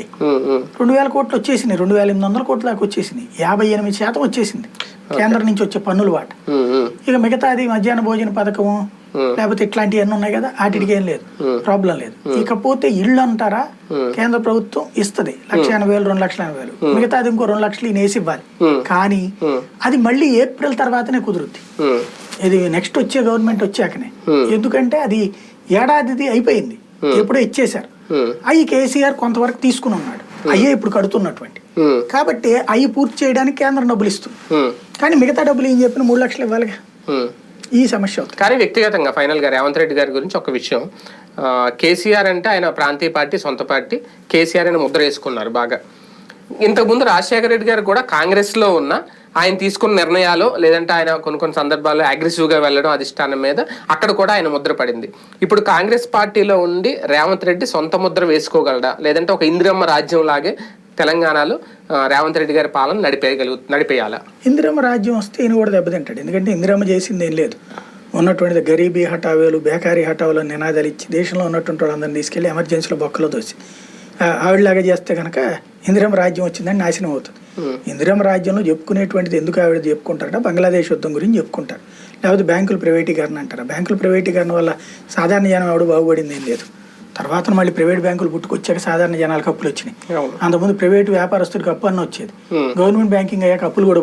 వస్తాయి. రెండు వేల కోట్లు వచ్చేసినాయి. రెండు వేల ఎనిమిది వందల కోట్ల దాకా వచ్చేసినాయి. యాభై ఎనిమిది శాతం వచ్చేసింది. కేంద్రం నుంచి వచ్చే పన్నుల వాట. ఇక మిగతాది మధ్యాహ్న భోజన పథకము లేకపోతే ఇట్లాంటివన్నీ ఉన్నాయి కదా వాటికి ఏం లేదు. ప్రాబ్లం లేదు. ఇకపోతే ఇళ్ళు అంటారా? కేంద్ర ప్రభుత్వం ఇస్తది. లక్ష ఎనభై వేలు రెండు లక్షల ఎనభై వేలు. మిగతాది ఇంకో రెండు లక్షలు ఈయన వేసి ఇవ్వాలి. కానీ అది మళ్ళీ ఏప్రిల్ తర్వాతనే కుదురుద్ది. ఇది నెక్స్ట్ వచ్చే గవర్నమెంట్ వచ్చాకనే. ఎందుకంటే అది ఏడాదిది అయిపోయింది. ఎప్పుడో ఇచ్చేశారు. ఉమ్, అవి కేసీఆర్ కొంతవరకు తీసుకుని ఉన్నాడు. అయ్యే ఇప్పుడు కడుతున్నటువంటి. కాబట్టి అవి పూర్తి చేయడానికి కేంద్రం డబ్బులు ఇస్తుంది. కానీ మిగతా డబ్బులు ఏం చెప్పిన మూడు లక్షలు ఇవ్వాలిగా. ఈ సమస్య అవుతుంది. కానీ వ్యక్తిగతంగా ఫైనల్గా రేవంత్ రెడ్డి గారి గురించి ఒక విషయం. కేసీఆర్ అంటే ఆయన ప్రాంతీయ పార్టీ సొంత పార్టీ. కేసీఆర్ అని ముద్ర వేసుకున్నారు బాగా. ఇంతకుముందు రాజశేఖర రెడ్డి గారు కూడా కాంగ్రెస్లో ఉన్న ఆయన తీసుకున్న నిర్ణయాలు లేదంటే ఆయన కొన్ని కొన్ని సందర్భాల్లో అగ్రెసివ్గా వెళ్ళడం అధిష్టానం మీద అక్కడ కూడా ఆయన ముద్ర పడింది. ఇప్పుడు కాంగ్రెస్ పార్టీలో ఉండి రేవంత్ రెడ్డి సొంత ముద్ర వేసుకోగలడా? లేదంటే ఒక ఇందిరమ్మ రాజ్యం లాగే తెలంగాణలో రేవంత్ రెడ్డి గారి పాలన నడిపేయగలుగు నడిపేయాలా? ఇందిరమ్మ రాజ్యం వస్తే ఈయన కూడా దెబ్బతింటాడు. ఎందుకంటే ఇందిరమ్మ చేసింది ఏం లేదు. ఉన్నటువంటిది గరీబీ హఠావేలు బేకారీ హఠావులు నినాదాలు ఇచ్చి దేశంలో ఉన్నటువంటి వాళ్ళందరినీ తీసుకెళ్ళి ఎమర్జెన్సీలో బొక్కలో దోసి ఆవిడలాగా చేస్తే కనుక ఇందిరమ్మ రాజ్యం వచ్చిందని నాశనం అవుతుంది. ఇందిరమ్మ రాజ్యంలో చెప్పుకునేటువంటిది ఎందుకు ఆవిడ చెప్పుకుంటారంటే బంగ్లాదేశ్ యుద్ధం గురించి చెప్పుకుంటారు. లేకపోతే బ్యాంకుల ప్రైవేటీకరణ అంటారు? బ్యాంకుల ప్రైవేటీకరణ వల్ల సాధారణ జనం ఎవడు బాగుపడింది ఏం లేదు. తర్వాత మళ్ళీ ప్రైవేట్ బ్యాంకులు పుట్టుకొచ్చాక సాధారణ జనాలకు అప్పులు వచ్చినాయి. అంతకుముందు ప్రైవేట్ వ్యాపారస్తుడికి అప్పు అన్న వచ్చేది. గవర్నమెంట్ బ్యాంకింగ్ అయ్యాక అప్పులు కూడా